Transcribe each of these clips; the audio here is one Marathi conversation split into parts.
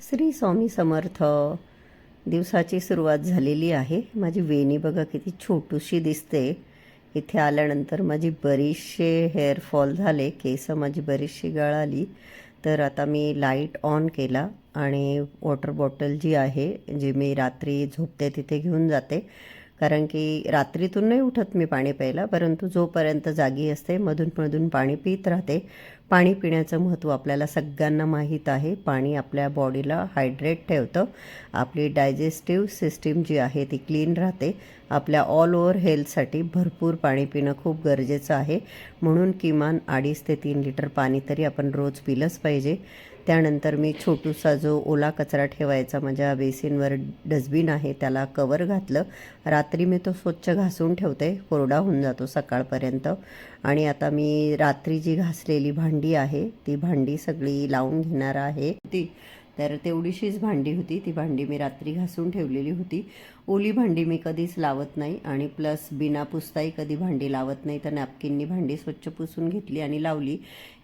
श्री स्वामी समर्थ दिवसाची सुरुवात झालेली आहे. माझी वेणी बघा किती छोटूशी दिसते. इथे आल्यानंतर माझी बरीचशे हेअरफॉल झाले केस माझी बरीचशी गळाली तर आता मी लाइट ऑन केला आणि वॉटर बॉटल जी आहे जी मी रात्री झोपते तिथे घेऊन जाते. कारण की रात्रीतून नाही उठत मी पाणी प्यायला परंतु जोपर्यंत जागी असते मधूनमधून पाणी पित राहते. पाणी पिण्याचं महत्त्व आपल्याला सगळ्यांना माहीत आहे. पाणी आपल्या बॉडीला हायड्रेट ठेवतं. आपली डायजेस्टिव्ह सिस्टीम जी आहे ती क्लीन राहते. आपल्या ऑल ओव्हर हेल्थसाठी भरपूर पाणी पिणं खूप गरजेचं आहे. म्हणून किमान अडीच ते तीन लिटर पाणी तरी आपण रोज पिलंच पाहिजे. त्यानंतर मी छोटूसा जो ओला कचरा ठेवायचा माझ्या बेसिनवर डस्टबिन आहे त्याला कवर घातलं. रात्री मी तो स्वच्छ घासून ठेवते. कोरडा होऊन जातो सकाळपर्यंत. आणि आता मी रात्री जी घासलेली भांडी आहे ती भांडी सगळी लावून घेणार आहे. ती तर तेवढीशीच भांडी होती. ती भांडी मी रात्री घासून ठेवलेली होती. ओली भांडी मी कधीच लावत नाही आणि प्लस बिना पुसताही कधी भांडी लावत नाही तर नॅपकिननी भांडी स्वच्छ पुसून घेतली आणि लावली.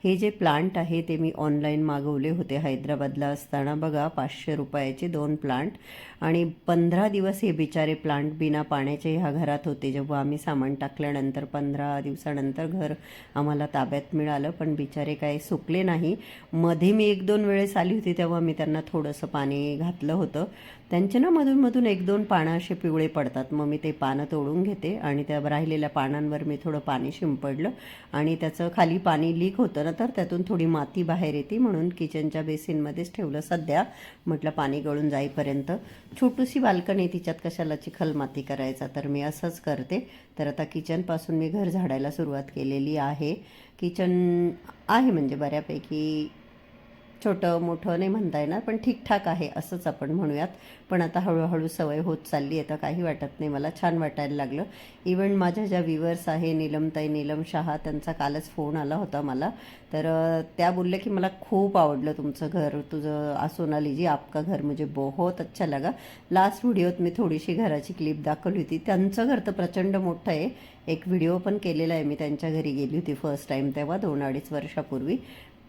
हे जे प्लांट आहे ते मी ऑनलाईन मागवले होते हैदराबादला असताना. बघा पाचशे रुपयाचे दोन प्लांट आणि पंधरा दिवस हे बिचारे प्लांट बिना पाण्याचे ह्या घरात होते. जेव्हा आम्ही सामान टाकल्यानंतर पंधरा दिवसानंतर घर आम्हाला ताब्यात मिळालं पण बिचारे काही सुकले नाही. मध्ये मी एक दोन वेळेस आली होती तेव्हा मी त्यांना थोडंसं पाणी घातलं होतं. त्यांचे ना मधून मधून एक दोन पानं असे पिवळे पडतात. मग मी ते पानं तोडून घेते आणि त्या राहिलेल्या पानांवर मी थोडं पाणी शिंपडलं आणि त्याचं खाली पाणी लीक होतं ना तर त्यातून थोडी माती बाहेर येते म्हणून किचनच्या बेसिनमध्येच ठेवलं. सध्या म्हटलं पाणी गळून जाईपर्यंत. छोटीशी बाल्कनी तिच्यात कशाला चिखल माती करायचा? तर मी असंच करते. तर आता किचनपासून मी घर झाडायला सुरुवात केलेली आहे. किचन आहे म्हणजे बऱ्यापैकी छोटं मोठं नाही म्हणता येणार पण ठीकठाक आहे असंच आपण म्हणूयात. पण आता हळूहळू सवय होत चालली आहे तर काही वाटत नाही. मला छान वाटायला लागलं. इवन माझ्या ज्या व्हिवर्स आहे नीलमताई नीलम शहा त्यांचा कालच फोन आला होता मला. तर त्या बोलल्या की मला खूप आवडलं तुमचं घर. तुझं सोनाली जी आपका घर मुझे बहुत अच्छा लगा. लास्ट व्हिडिओत मी थोडीशी घराची क्लिप दाखवली होती. त्यांचं घर तर प्रचंड मोठं आहे. एक व्हिडिओ पण केलेला आहे. मी त्यांच्या घरी गेली होती फर्स्ट टाईम तेव्हा दोन अडीच वर्षापूर्वी.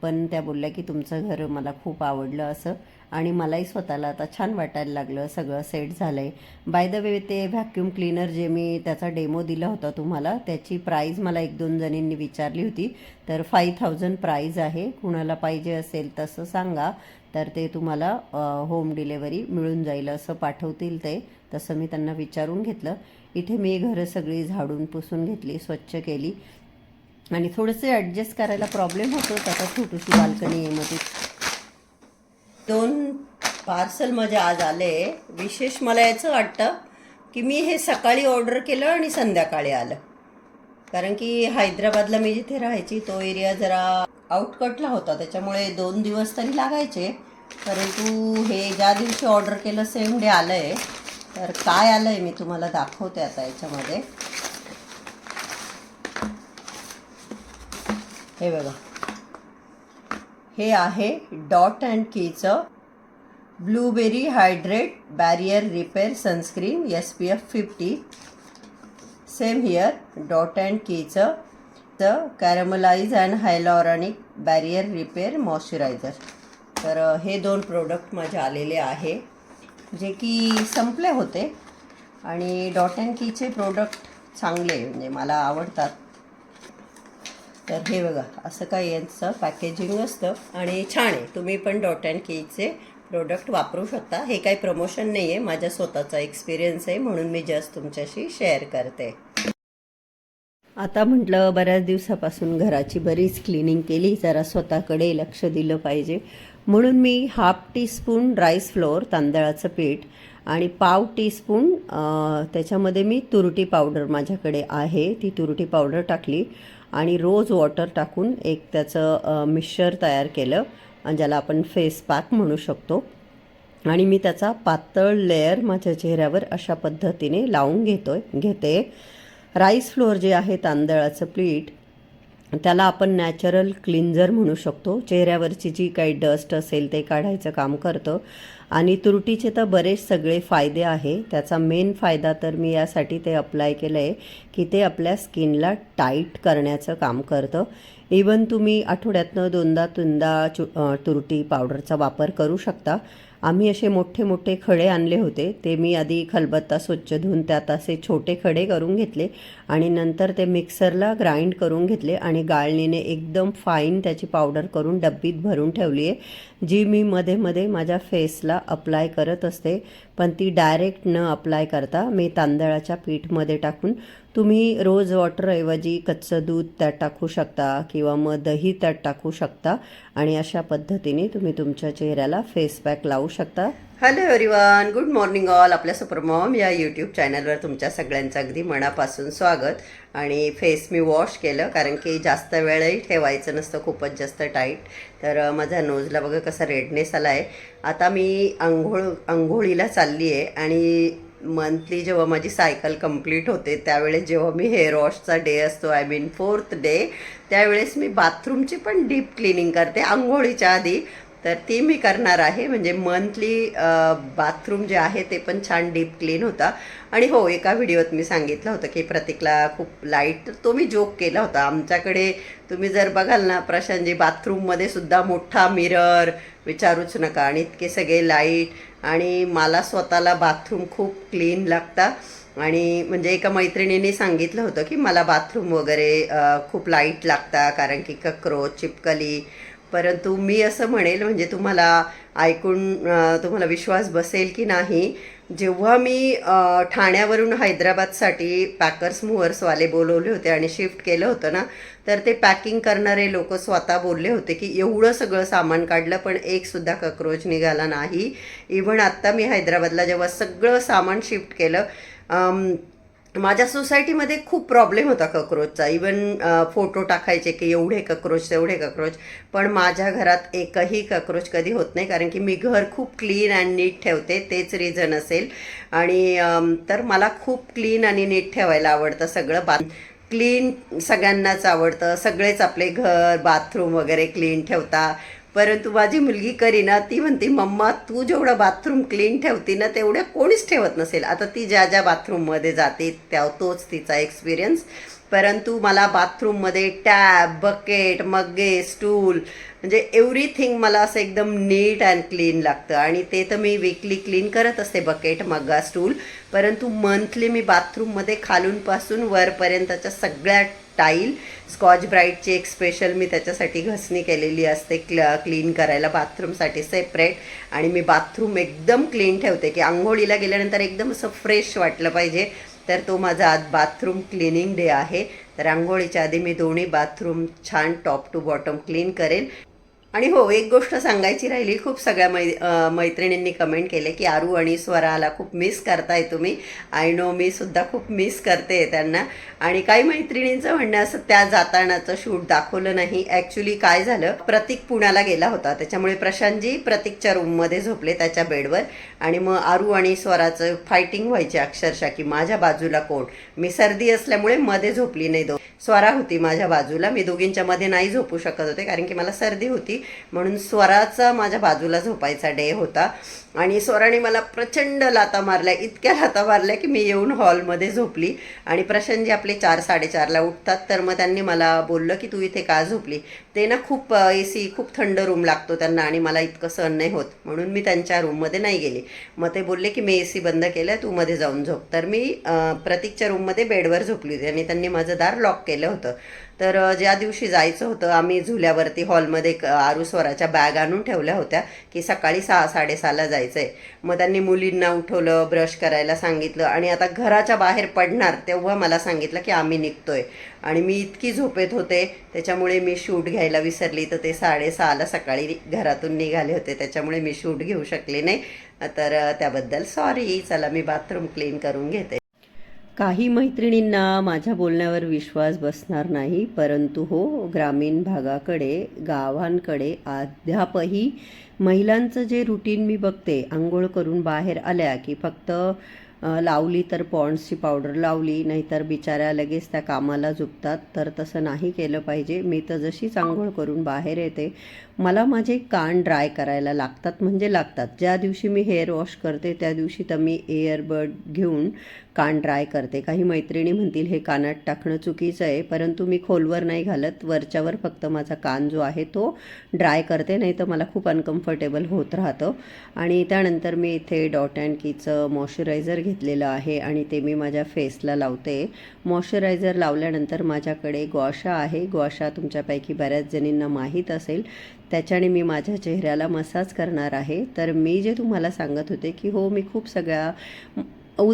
पण त्या बोलल्या की तुमचं घर मला खूप आवडलं असं. आणि मलाही स्वतःला आता छान वाटायला लागलं. सगळं सेट झालं आहे बाय द वे ते व्हॅक्यूम क्लीनर जे मी त्याचा डेमो दिला होता तुम्हाला त्याची प्राईज मला एक दोन जणींनी विचारली होती. तर फाईव्ह थाउजंड प्राईज आहे. कुणाला पाहिजे असेल तसं सांगा. तर ते तुम्हाला होम डिलेवरी मिळून जाईल असं पाठवतील ते. तसं मी त्यांना विचारून घेतलं. इथे मी घरं सगळी झाडून पुसून घेतली स्वच्छ केली. आणि थोडंसं ॲडजस्ट करायला प्रॉब्लेम होतो आता छोटीशी बाल्कनी आहे मध्ये दोन पार्सल माझे आज आले. विशेष मला याचं वाटतं की मी हे सकाळी ऑर्डर केलं आणि संध्याकाळी आलं. कारण की हैदराबादला मी जिथे राहायची तो एरिया जरा आउटकटला होता. त्याच्यामुळे दोन दिवस तरी लागायचे. परंतु हे ज्या दिवशी ऑर्डर केलं सेम डे आलं आहे तर काय आलं आहे मी तुम्हाला दाखवते आता याच्यामध्ये. हे बघा. हे आहे dot and कीचं blueberry hydrate barrier repair sunscreen S P F fifty same here dot and कीचं the caramelise and hyaluronic barrier repair moisturiser. तर हे दोन प्रोडक्ट माझे आलेले आहे जे की संपले होते आणि डॉट अँड कीचे प्रोडक्ट चांगले म्हणजे मला आवडतात. तर हे बघा असं काही यांचं पॅकेजिंग असतं आणि छान आहे. तुम्ही पण डॉट अँड केकचे प्रोडक्ट वापरू शकता. हे काही प्रमोशन नाही आहे माझ्या स्वतःचा एक्सपिरियन्स आहे म्हणून मी जस्ट तुमच्याशी शेअर करते. आता म्हटलं बऱ्याच दिवसापासून घराची बरीच क्लिनिंग केली जरा स्वतःकडे लक्ष दिलं पाहिजे. म्हणून मी हाफ टीस्पून राईस फ्लोअर तांदळाचं पीठ आणि पाव टीस्पून त्याच्यामध्ये मी तुरटी पावडर माझ्याकडे आहे. ती तुरटी पावडर टाकली. आणि रोज वॉटर टाकून एक त्याचं अ, मिक्सचर तयार केलं आणि ज्याला आपण फेस पॅक म्हणू शकतो. आणि मी त्याचा पातळ लेअर माझ्या चेहऱ्यावर अशा पद्धतीने लावून घेतो घेते. राईस फ्लोअर जे आहे तांदळाचं पीठ त्याला आपण नॅचरल क्लिन्झर म्हणू शकतो. चेहऱ्यावरची जी काही डस्ट असेल ते काढायचं काम करतं. आणि तुरटीचे तर बरेच सगळे फायदे आहे. त्याचा मेन फायदा तर मी यासाठी ते अप्लाय केलं आहे की ते आपल्या स्किनला टाईट करण्याचं काम करतं. इवन तुम्ही आठवड्यातनं दोनदा तीनदा चु तुरटी पावडरचा वापर करू शकता. आम्ही असे मोठे मोठे खडे आणले होते. ते मी आधी खलबत्ता स्वच्छ धुवून त्यात असे छोटे खडे करून घेतले आणि नंतर ते मिक्सरला ग्राइंड करून घेतले आणि गाळणीने एकदम फाईन त्याची पावडर करून डब्बीत भरून ठेवली आहे जी मी मध्ये मध्ये माझ्या फेसला अप्लाय करत असते. पण ती डायरेक्ट न अप्लाय करता मी तांदळाच्या पीठमध्ये टाकून तुम्ही रोज वॉटरऐवजी कच्चं दूध त्यात टाकू शकता किंवा मग दही त्यात टाकू शकता आणि अशा पद्धतीने तुम्ही तुमच्या चेहऱ्याला फेस पॅक लावू शकता. Hello everyone good morning all आपल्या सुपरमॉम या यूट्यूब चॅनलवर तुमच्या सगळ्यांचं अगदी मनापासून स्वागत. आणि फेस मी वॉश केलं कारण की जास्त वेळही ठेवायचं नसतं खूपच जास्त टाईट तर माझा माझ्या नोजला बघा कसा रेडनेस आला आहे आता मी आंघोळ आंघोळीला चालली आहे आणि मंथली जेव्हा माझी सायकल कंप्लीट होते त्यावेळेस जेव्हा मी हेअर वॉशचा डे असतो आय मीन फोर्थ डे त्यावेळेस मी बाथरूमची पण डीप क्लिनिंग करते आंघोळीच्या आधी. तर ती मी करणार आहे म्हणजे मंथली बाथरूम जे आहे ते पण छान डीप क्लीन होता. आणि हो एका व्हिडिओत मी सांगितलं होतं की प्रतीकला खूप लाइट तो मी जोक केला होता. आमच्याकडे तुम्ही जर बघाल ना प्रशांतजी बाथरूममध्ये सुद्धा मोठा मिरर विचारूच नका. आणि इतके सगळे लाइट आणि मला स्वतःला बाथरूम खूप क्लीन लागतं. आणि म्हणजे एका मैत्रिणीने सांगितलं होतं की मला बाथरूम वगैरे खूप लाइट लागता कारण की कक्रोच चिपकली. परंतु मी असं म्हणेल म्हणजे तुम्हाला ऐकून तुम्हाला विश्वास बसेल की नाही जेव्हा मी ठाण्यावरून हैदराबादसाठी पॅकर्स मुवर्सवाले बोलवले होते आणि शिफ्ट केलं होतं ना तर ते पॅकिंग करणारे लोक स्वतः बोलले होते की एवढं सगळं सामान काढलं पण एकसुद्धा कक्रोच निघाला नाही. इव्हन आत्ता मी हैदराबादला जेव्हा सगळं सामान शिफ्ट केलं माझ्या सोसायटीमध्ये खूप प्रॉब्लेम होता कक्रोचचा. इवन फोटो टाकायचे की एवढे कक्रोच तेवढे कक्रोच. पण माझ्या घरात एकही कक्रोच कधी होत नाही कारण की मी घर खूप क्लीन अँड नीट ठेवते तेच रिझन असेल. आणि तर मला खूप क्लीन आणि नीट ठेवायला आवडतं सगळं बा क्लीन सगळ्यांनाच आवडतं. सगळेच आपले घर बाथरूम वगैरे क्लीन ठेवता. परंतु माझी मुलगी करीना ती म्हणते मम्मा तू जेवढं बाथरूम क्लीन ठेवती ना तेवढ्या कोणीच ठेवत नसेल. आता ती ज्या ज्या बाथरूममध्ये जाते त्या तोच तिचा एक्सपिरियन्स परंतु मला बाथरूममध्ये टॅब बकेट मग्गे स्टूल म्हणजे एव्हरीथिंग मला असं एकदम नीट अँड क्लीन लागतं. आणि ते तर मी वीकली क्लीन करत असते बकेट मग्गा स्टूल परंतु मंथली मी बाथरूममध्ये खालूनपासून वरपर्यंतच्या सगळ्या टाईल स्कॉच ब्राईटची एक स्पेशल मी त्याच्यासाठी घसणी केलेली असते क्ल क्लीन करायला बाथरूमसाठी सेपरेट आणि मी बाथरूम एकदम क्लीन ठेवते की आंघोळीला गेल्यानंतर एकदम असं फ्रेश वाटलं पाहिजे. तर तो माझा आज बाथरूम क्लिनिंग डे आहे. तर आंघोळीच्या आधी मी दोन्ही बाथरूम छान टॉप टू बॉटम क्लीन करेल आणि हो एक गोष्ट सांगायची राहिली खूप सगळ्या मै मैत्रिणींनी कमेंट केले की आरू आणि स्वराला खूप मिस करताय तुम्ही. आय नो मी सुद्धा खूप मिस करते त्यांना. आणि काही मैत्रिणींचं म्हणणं असं त्या जातानाचं शूट दाखवलं नाही. ॲक्च्युली काय झालं? प्रतीक पुण्याला गेला होता. त्याच्यामुळे प्रशांतजी प्रतीकच्या रूममध्ये झोपले त्याच्या बेडवर आणि मग आरू आणि स्वराचं फायटिंग व्हायची अक्षरशः की माझ्या बाजूला कोण? मी सर्दी असल्यामुळे मध्ये झोपली नाही दो स्वरा होती माझ्या बाजूला. मी दोघींच्या मध्ये नाही झोपू शकत होते कारण की मला सर्दी होती. म्हणून स्वराचा माझ्या बाजूला झोपायचा डे होता. आणि स्वराने मला प्रचंड लाता मारल्या इतक्या लाता मारल्या की मी येऊन हॉलमध्ये झोपली. आणि प्रशांतजी आपले चार साडेचारला उठतात. तर मग त्यांनी मला बोललं की तू इथे का झोपली? ते ना खूप ए सी खूप थंड रूम लागतो त्यांना आणि मला इतकं सहन नाही होत. म्हणून मी त्यांच्या रूममध्ये नाही गेली. मग ते बोलले की मी ए सी बंद केलं तू मध्ये जाऊन झोप. तर मी प्रतीकच्या रूममध्ये बेडवर झोपली होती आणि त्यांनी माझं दार लॉक केलं होतं. तर ज्या दिवशी जायचं होतं आम्ही झुल्यावरती हॉलमध्ये एक आरुस्वराच्या बॅग आणून ठेवल्या होत्या की सकाळी सहा साडेसहाला जायचं आहे मग त्यांनी मुलींना उठवलं ब्रश करायला सांगितलं आणि आता घराच्या बाहेर पडणार तेव्हा मला सांगितलं की आम्ही निघतोय. आणि मी इतकी झोपेत होते त्याच्यामुळे मी शूट घ्यायला विसरली. तर ते साडेसहाला सकाळी घरातून निघाले होते त्याच्यामुळे मी शूट घेऊ शकले नाही. तर त्याबद्दल सॉरी चला मी बाथरूम क्लीन करून घेते. काही मैत्रिणींना माझ्या बोलण्यावर विश्वास बसणार नाही परंतु हो ग्रामीण भागाकडे गावांकडे अद्यापही महिलांचं जे रुटीन मी बघते आंघोळ करून बाहेर आल्या की फक्त लावली तर पॉन्ड्सची पावडर लावली नाहीतर बिचाऱ्या लगेच त्या कामाला झुकतात तर तसं नाही केलं पाहिजे. मी तर जशीच आंघोळ करून बाहेर येते मला माझे कान ड्राय करायला लागतात म्हणजे लागतात. ज्या दिवशी मी हेअर वॉश करते त्या दिवशी तर मी एअरबड घेऊन कान ड्राय करते. काही मैत्रिणी म्हणतील हे कानात टाकणं चुकीचं आहे. परंतु मी खोलवर नाही घालत. वरच्यावर फक्त माझा कान जो आहे तो ड्राय करते. नाही तर मला खूप अनकम्फर्टेबल होत राहतं. आणि त्यानंतर मी इथे डॉट अँड कीचं मॉइश्चरायझर घेतलेलं आहे आणि ते मी माझ्या फेसला लावते. मॉइश्चरायझर लावल्यानंतर माझ्याकडे ग्वाशा आहे. ग्वाशा तुमच्यापैकी बऱ्याच जणींना माहीत असेल. त्याच्याने मी माझ्या चेहऱ्याला मसाज करणार आहे. तर मी जे तुम्हाला सांगत होते की हो मी खूप सगळ्या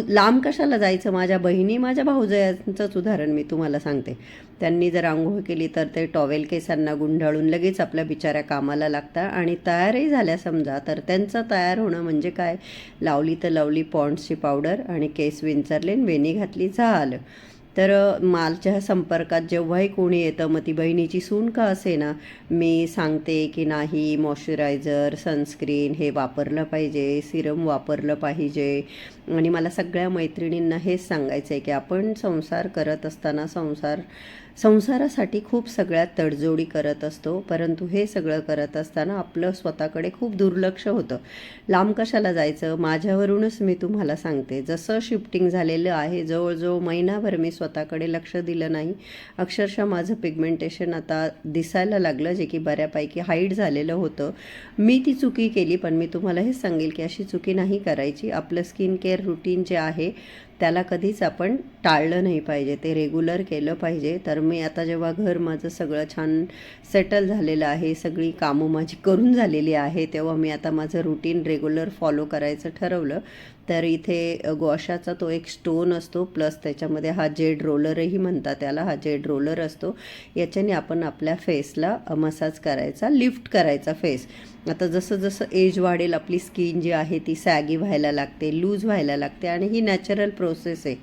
लांब कशाला जायचं? माझ्या बहिणी माझ्या भाऊजयांचंच उदाहरण मी तुम्हाला सांगते. त्यांनी जर आंघोळ केली तर ते टॉवेल केसांना गुंडाळून लगेच आपल्या बिचाऱ्या कामाला लागतात आणि तयारही झाल्या समजा. तर त्यांचं तयार होणं म्हणजे काय? लावली तर लावली पॉन्ड्सची पावडर आणि केस विंचरले वेणी घातली झालं. तर मालच्या संपर्कात जेव्हाही कोणी येतं मग ती बहिणीची सून का असे ना मी सांगते की नाही मॉइश्चरायझर सनस्क्रीन हे वापरलं पाहिजे सिरम वापरलं पाहिजे. आणि मला सगळ्या मैत्रिणींना हेच सांगायचं आहे की आपण संसार करत असताना संसार संसारासाठी खूप सगळ्या तडजोडी करत असतो परंतु हे सगळं करत असताना आपलं स्वतःकडे खूप दुर्लक्ष होतं. लांब कशाला जायचं? माझ्यावरूनच मी तुम्हाला सांगते. जसं शिफ्टिंग झालेलं आहे जवळजवळ महिनाभर मी स्वतःकडे लक्ष दिलं नाही. अक्षरशः माझं पिगमेंटेशन आता दिसायला लागलं जे की बऱ्यापैकी हाईट झालेलं होतं. मी ती चुकी केली पण मी तुम्हाला हेच सांगेल की अशी चुकी नाही करायची. आपलं स्किन केअर रुटीन जे आहे त्याला कधीच आपण टाळलं नाही पाहिजे. ते रेग्युलर केलं पाहिजे. तर मी आता जेव्हा घर माझं सगळं छान सेटल झालेलं आहे सगळी कामं माझी करून झालेली आहे तेव्हा मी आता माझं रुटीन रेग्युलर फॉलो करायचं ठरवलं. तर इथे गोशाचा तो एक स्टोन असतो प्लस त्याच्यामध्ये हा जेड रोलरही म्हणतात त्याला हा जेड रोलर असतो. याच्याने आपण आपल्या फेसला मसाज करायचा लिफ्ट करायचा फेस आता जसं जसं एज वाढेल आपली स्किन जी आहे ती सॅगी व्हायला लागते लूज व्हायला लागते आणि ही नॅचरल प्रोसेस आहे.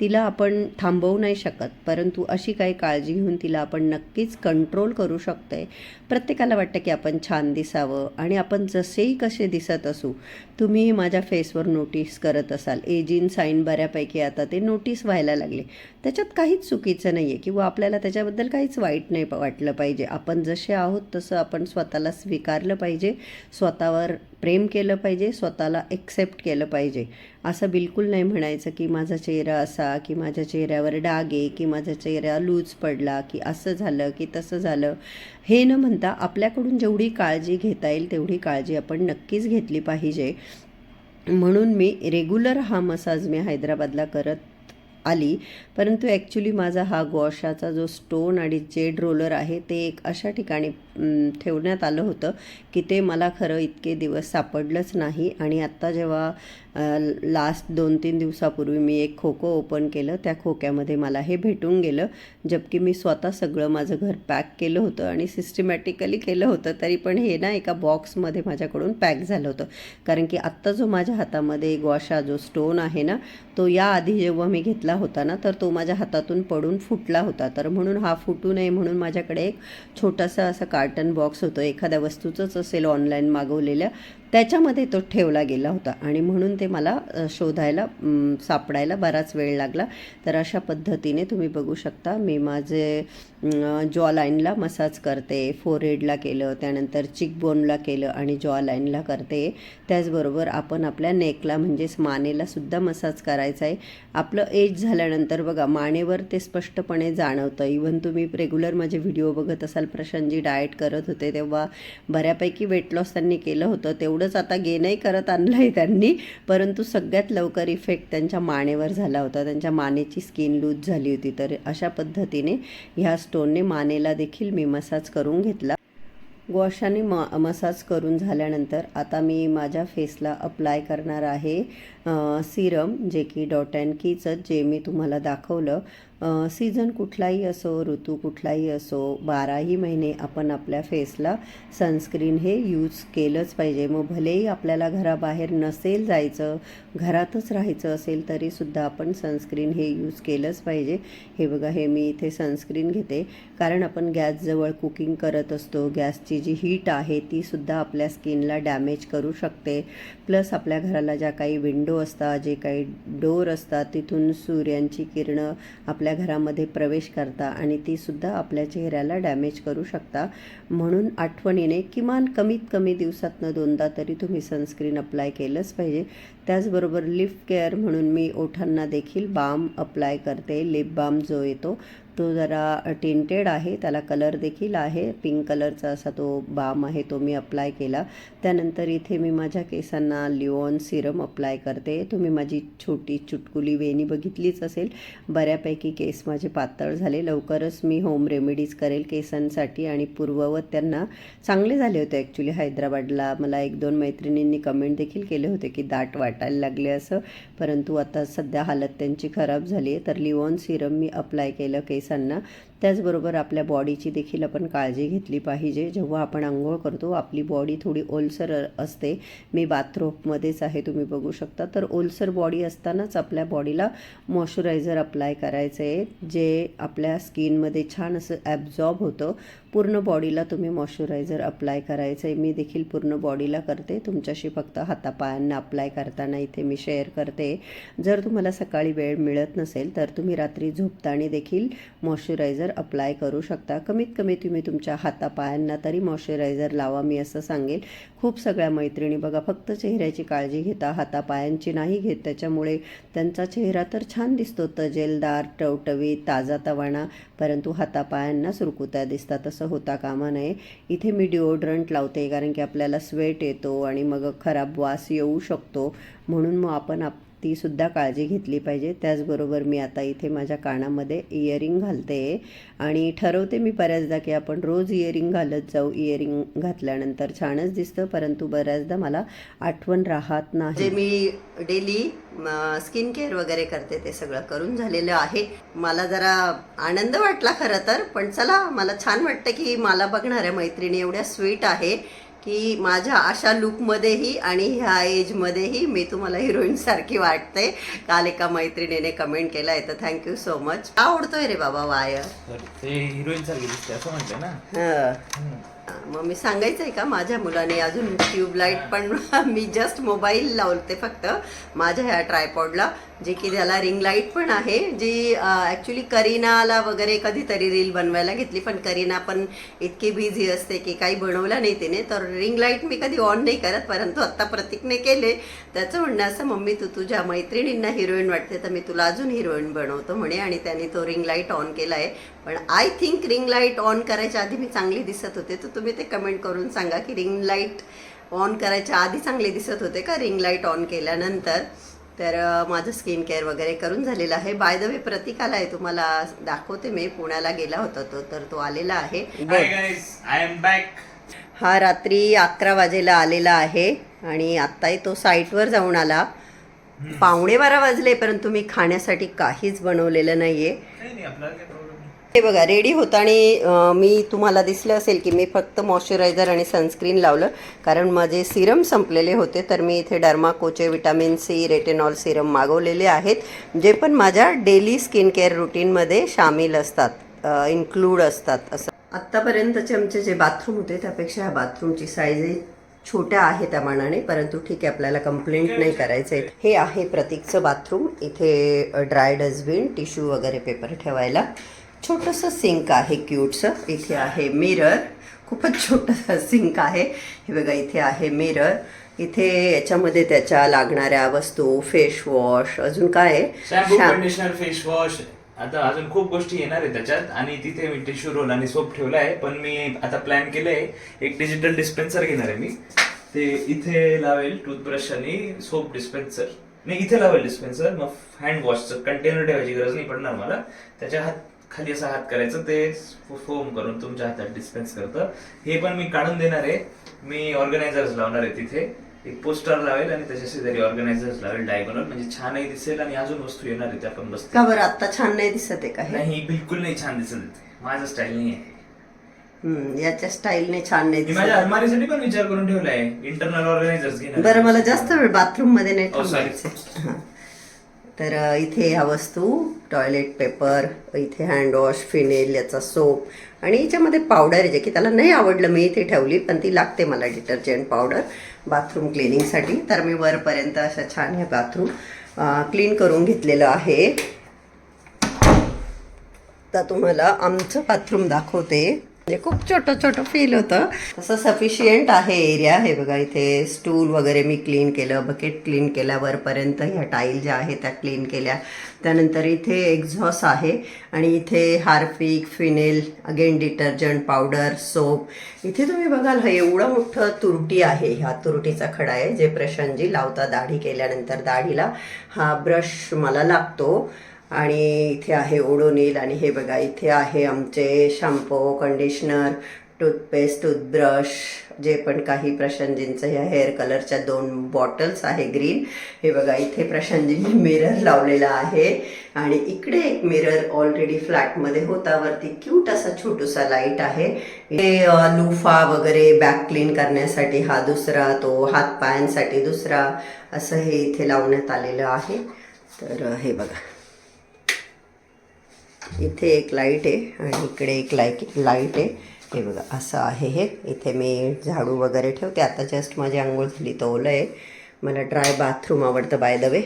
तिला आपण थांबवू नाही शकत परंतु अशी काही काळजी घेऊन तिला आपण नक्कीच कंट्रोल करू शकते प्रत्येकाला वाटतं की आपण छान दिसावं आणि आपण जसेही कसे दिसत असू तुम्ही माझ्या फेसवर नोटीस करत असाल. एजिन साईन बऱ्यापैकी आता ते नोटीस व्हायला लागले. त्याच्यात काहीच चुकीचं नाही आहे किंवा आपल्याला त्याच्याबद्दल काहीच वाईट नाही वाटलं पाहिजे. आपण जसे आहोत तसं आपण स्वतःला स्वीकारलं पाहिजे. स्वतःवर प्रेम केलं पाहिजे. स्वतःला एक्सेप्ट केलं पाहिजे. असं बिलकुल नाही म्हणायचं की माझा चेहरा असा की माझ्या चेहऱ्यावर डाग आहे की माझा चेहरा लूज पडला की असं झालं की तसं झालं. हे न म्हणता आपल्याकडून जेवढी काळजी घेता येईल तेवढी काळजी आपण नक्कीच घेतली पाहिजे. म्हणून मी रेग्युलर हा मसाज मी हैदराबादला करत आली. परंतु ॲक्च्युली माझा हा गोशाचा जो स्टोन आणि जेड रोलर आहे ते एक अशा ठिकाणी ठेवण्यात आलं होतं की ते मला खरं इतके दिवस सापडलंच नाही. आणि आत्ता जेव्हा लास्ट दोन तीन दिवसापूर्वी मी एक खोको ओपन केलं त्या खोक्यामध्ये मला हे भेटून गेलं. जबकी मी स्वतः सगळं माझं घर पॅक केलं होतं आणि सिस्टमॅटिकली केलं होतं तरी पण हे ना एका बॉक्समध्ये माझ्याकडून पॅक झालं होतं. कारण की आत्ता जो माझ्या हातामध्ये ग्वाशा जो स्टोन आहे ना तो याआधी जेव्हा मी घेतला होता ना तर तो माझ्या हातातून पडून फुटला होता. तर म्हणून हा फुटू नये म्हणून माझ्याकडे एक छोटासा असा कार्टन बॉक्स होतो. एखाद्या वस्तूचंच असेल ऑनलाईन मागवलेल्या त्याच्यामध्ये तो ठेवला गेला होता. आणि म्हणून ते मला शोधायला सापडायला बराच वेळ लागला. तर अशा पद्धतीने तुम्ही बघू शकता मी माझे जॉ लाईनला मसाज करते फोरहेडला केलं त्यानंतर चिकबोनला केलं आणि जॉ लाईनला करते. त्याचबरोबर आपण आपल्या नेकला म्हणजेच मानेला सुद्धा मसाज करायचा आहे. आपलं एज झाल्यानंतर बघा मानेवर ते स्पष्टपणे जाणवतं. इव्हन तुम्ही रेग्युलर माझे व्हिडिओ बघत असाल प्रशांतजी डाएट करत होते तेव्हा बऱ्यापैकी वेट लॉस त्यांनी केलं होतं तेव्हा तेवढंच आता गेनही करत आणलं आहे त्यांनी परंतु सगळ्यात लवकर इफेक्ट त्यांच्या मानेवर झाला होता. त्यांच्या मानेची स्किन लूज झाली होती. तर अशा पद्धतीने ह्या स्टोनने मानेला देखील मी मसाज करून घेतला. गोशाने म मसाज करून झाल्यानंतर आता मी माझ्या फेसला अप्लाय करणार आहे सिरम जे की डॉट अँड कीचं जे मी तुम्हाला दाखवलं. सीझन कुठलाही असो ऋतू कुठलाही असो बाराही महिने आपण आपल्या फेसला सनस्क्रीन हे यूज केलंच पाहिजे. मग भलेही आपल्याला घराबाहेर नसेल जायचं घरातच राहायचं असेल तरीसुद्धा आपण सनस्क्रीन हे यूज केलंच पाहिजे. हे बघा हे मी इथे सनस्क्रीन घेते. कारण आपण गॅसजवळ कुकिंग करत असतो गॅसची जी हीट आहे तीसुद्धा आपल्या स्किनला डॅमेज करू शकते. प्लस आपल्या घराला ज्या काही विंडो असतात जे काही डोर असतात तिथून सूर्यांची किरणं आपल्या आपल्या घरामध्ये प्रवेश करता आणि तीसुद्धा आपल्या चेहऱ्याला डॅमेज करू शकता. म्हणून आठवणीने किमान कमीत कमी दिवसातनं दोनदा तरी तुम्ही सनस्क्रीन अप्लाय केलंच पाहिजे. त्याचबरोबर लिप केअर म्हणून मी ओठांना देखील बाम अप्लाय करते. लिप बाम जो येतो तो जरा टिंटेड आहे. त्याला कलर देखील आहे. पिंक कलरचा असा तो बाम आहे तो मी अप्लाय केला. त्यानंतर इथे मी माझ्या केसांना लिओन सिरम अप्लाय करते. तुम्ही माझी छोटी चुटकुली वेणी बघितलीच असेल. बऱ्यापैकी केस माझे पातळ झाले. लवकरच मी होम रेमेडीज करेल केसांसाठी आणि पूर्ववत त्यांना चांगले झाले होते ॲक्च्युली हैदराबादला. मला एक दोन मैत्रिणींनी कमेंट देखील केले होते की दाट वाटायला लागले असं. परंतु आता सध्या हालत त्यांची खराब झाली आहे. तर लिओन सिरम मी अप्लाय केलं. केस केसांना त्याचबरोबर आपल्या बॉडीची देखील आपण काळजी घेतली पाहिजे. जेव्हा आपण आंघोळ करतो आपली बॉडी थोडी ओलसर असते. मी बाथरूममध्येच आहे तुम्ही बघू शकता. तर ओलसर बॉडी असतानाच आपल्या बॉडीला मॉइश्चरायझर अप्लाय करायचं आहे जे आपल्या स्किनमध्ये छान असं ॲब्झॉर्ब होतं. पूर्ण बॉडीला तुम्ही मॉइश्चरायझर अप्लाय करायचं आहे मी देखील पूर्ण बॉडीला करते. तुमच्याशी फक्त हातापायांना अप्लाय करताना इथे मी शेअर करते. जर तुम्हाला सकाळी वेळ मिळत नसेल तर तुम्ही रात्री झोपताना देखील मॉइश्चरायझर अप्लाय करू शकता. कमीत कमी तुम्ही तुमच्या हातापायांना तरी मॉइश्चरायझर लावा मी असं सांगेल. खूप सगळ्या मैत्रिणी बघा फक्त चेहऱ्याची काळजी घेता हातापायांची नाही घेत त्याच्यामुळे त्यांचा चेहरा तर छान दिसतो. तजेलदार टवटवी ताजा तवाणा परंतु हातापायांना सुरकुत्या दिसतात. तसं होता कामा नये. इथे मी डिओड्रंट लावते कारण की आपल्याला स्वेट येतो आणि मग खराब वास येऊ शकतो. म्हणून मग आपण आप तीसुद्धा काळजी घेतली पाहिजे. त्याचबरोबर मी आता इथे माझ्या कानामध्ये इयरिंग घालते आणि ठरवते मी बऱ्याचदा की आपण रोज इयरिंग घालत जाऊ. इयरिंग घातल्यानंतर छानच दिसतं परंतु बऱ्याचदा मला आठवण राहत नाही. जे मी डेली स्किन केअर वगैरे करते ते सगळं करून झालेलं आहे. मला जरा आनंद वाटला खरं तर पण चला मला छान वाटतं की मला बघणाऱ्या मैत्रिणी एवढ्या स्वीट आहे की माझ्या अशा लुकमध्येही आणि ह्या एजमध्येही मी तुम्हाला हिरोईन सारखी वाटते. काल एका मैत्रिणीने कमेंट केला आहे तर थँक्यू सो मच आवडतोय रे बाबा वायर? ते हिरोईन सारखी दिसते असं म्हटलं ना. हं. मग मी सांगायचं आहे का माझ्या मुलाने अजून ट्यूबलाईट पण मी जस्ट मोबाईल लावते फक्त. माझ्या ह्या ट्रायपॉडला जे की त्याला रिंग लाइट पण आहे जी ॲक्च्युली करीनाला वगैरे कधीतरी रील बनवायला घेतली पण करीना पण इतकी बिझी असते की काही बनवलं नाही तिने. तर रिंग लाइट मी कधी ऑन नाही करत परंतु आत्ता प्रतीकने केले. त्याचं म्हणणं असं मम्मी तू तुझ्या मैत्रिणींना हिरोईन वाटते तर मी तुला अजून हिरोईन बनवतो म्हणे. आणि त्याने तो रिंग लाइट ऑन केला आहे. पण I think ring light on करायच्या आधी मी चांगली दिसत होते. तर तुम्ही ते कमेंट करून सांगा की रिंग लाइट ऑन करायच्या आधी चांगली दिसत होते का? रिंग लाइट ऑन केल्यानंतर. तर माझं स्किन केअर वगैरे करून झालेलं आहे. बाय द वे प्रतीक आला आहे तुम्हाला दाखवते मी. पुण्याला गेला होता तो तर तो आलेला आहे. Hi guys I am back हा रात्री अकरा वाजेला आलेला आहे आणि आत्ताही तो साईटवर जाऊन आला. पावणे बारा वाजले परंतु मी खाण्यासाठी काहीच बनवलेलं नाही नाही हे बघा रेडी होताना आणि मी तुम्हाला दिसलं असेल की मी फक्त मॉइश्चरायझर आणि सनस्क्रीन लावलं. कारण माझे सिरम संपलेले होते तर मी इथे डर्माकोचे विटामिन सी रेटेनॉल सिरम मागवलेले आहेत जे पण माझ्या डेली स्किन केअर रुटीनमध्ये सामील असतात इन्क्लूड असतात. असं आत्तापर्यंतचे आमचे जे बाथरूम होते त्यापेक्षा ह्या बाथरूमची साईज छोट्या आहे त्या मानाने परंतु ठीक आहे आपल्याला कंप्लेंट नाही करायचं आहे हे आहे प्रतीकचं बाथरूम इथे ड्राय डस्टबिन टिश्यू वगैरे पेपर ठेवायला. छोटंसं सिंक आहे क्यूटचं इथे आहे मिरर खूपच छोटंसं सिंक आहे. हे बघा इथे आहे मिरर इथे याच्यामध्ये त्याच्या लागणाऱ्या वस्तू फेस वॉश अजून काय शॅम्पू कंडिशनर फेस वॉश आता अजून खूप गोष्टी येणार आहे त्याच्यात. आणि तिथे मी टिश्यू रोल आणि सोप ठेवला आहे. पण मी आता प्लॅन केलंय एक डिजिटल डिस्पेन्सर घेणार आहे मी. ते इथे लावेल टूथब्रश आणि सोप डिस्पेन्सर नाही इथे लावेल डिस्पेन्सर मग हँड वॉशचं कंटेनर ठेवायची गरज नाही पडणार मला. त्याच्या हात खाली असा हात करायचं ते फोम करून तुमच्या हातात डिस्पेन्स करतं. हे पण मी काढून देणार आहे. मी ऑर्गनायझर्स लावणार आहे तिथे. एक पोस्टर लावेल आणि त्याच्या शेजारी ऑर्गनायझर्स लावेल डायगोनल म्हणजे छानही दिसेल आणि अजून वस्तू येणार आहे त्या पण बसतील. का बरं? आता छान नाही दिसत आहे का हे? नाही बिलकुल नाही छान दिसत आहे. माझं स्टाईल नाही आहे. हम्म, याच्या स्टाईलने छान नाही मी माझ्या अलमारीसाठी पण विचार करून ठेवलाय. इंटरनल ऑर्गनायझर्स घेणार बरं मला जास्त वेळ बाथरूममध्ये नाही Oh, sorry. थांबायचं. तर इथे ह्या वस्तू टॉयलेट पेपर इथे हँडवॉश फिनेल याचा सोप आणि याच्यामध्ये पावडर आहे जे की त्याला नाही आवडलं मी इथे ठेवली पण ती लागते मला डिटर्जंट पावडर बाथरूम क्लिनिंगसाठी तर मी वरपर्यंत अशा छान हे बाथरूम क्लीन करून घेतलेलं आहे. तर तुम्हाला आमचं बाथरूम दाखवते. म्हणजे खूप छोटं छोटं फील होतं. तसं सफिशियंट आहे एरिया हे बघा इथे स्टूल वगैरे मी क्लीन केलं बकेट क्लीन केल्या वरपर्यंत ह्या टाईल ज्या आहेत त्या क्लीन केल्या. त्यानंतर इथे एक्झॉस आहे आणि इथे Harpic phenyl again detergent powder soap इथे तुम्ही बघाल हा एवढं मोठं तुरटी आहे ह्या तुरटीचा खडा आहे जे प्रशांतजी लावता दाढी केल्यानंतर दाढीला हा ब्रश मला लागतो. आणि इथे आहे ओडोनील आणि हे बघा इथे आहे आमचे शॅम्पो कंडिशनर टूथपेस्ट टूथब्रश जे पण काही प्रशांतजींचं ह्या हेअर कलरच्या दोन बॉटल्स आहे ग्रीन. हे बघा इथे प्रशांतजींनी मिरर लावलेला आहे आणि इकडे एक मिरर ऑलरेडी फ्लॅटमध्ये होता. वरती क्यूट असा छोटूसा लाइट आहे. इथे लुफा वगैरे बॅक क्लीन करण्यासाठी हा दुसरा तो हातपायांसाठी दुसरा असं हे इथे लावण्यात आलेलं आहे. तर हे बघा. इथे एक लाइट आहे आणि इकडे एक लाइट लाइट आहे. हे बघा असं आहे हे. इथे मी झाडू वगैरे ठेवते. आता जस्ट माझी आंघोळ झाली तर ओलं आहे. मला ड्राय बाथरूम आवडतं बाय द वे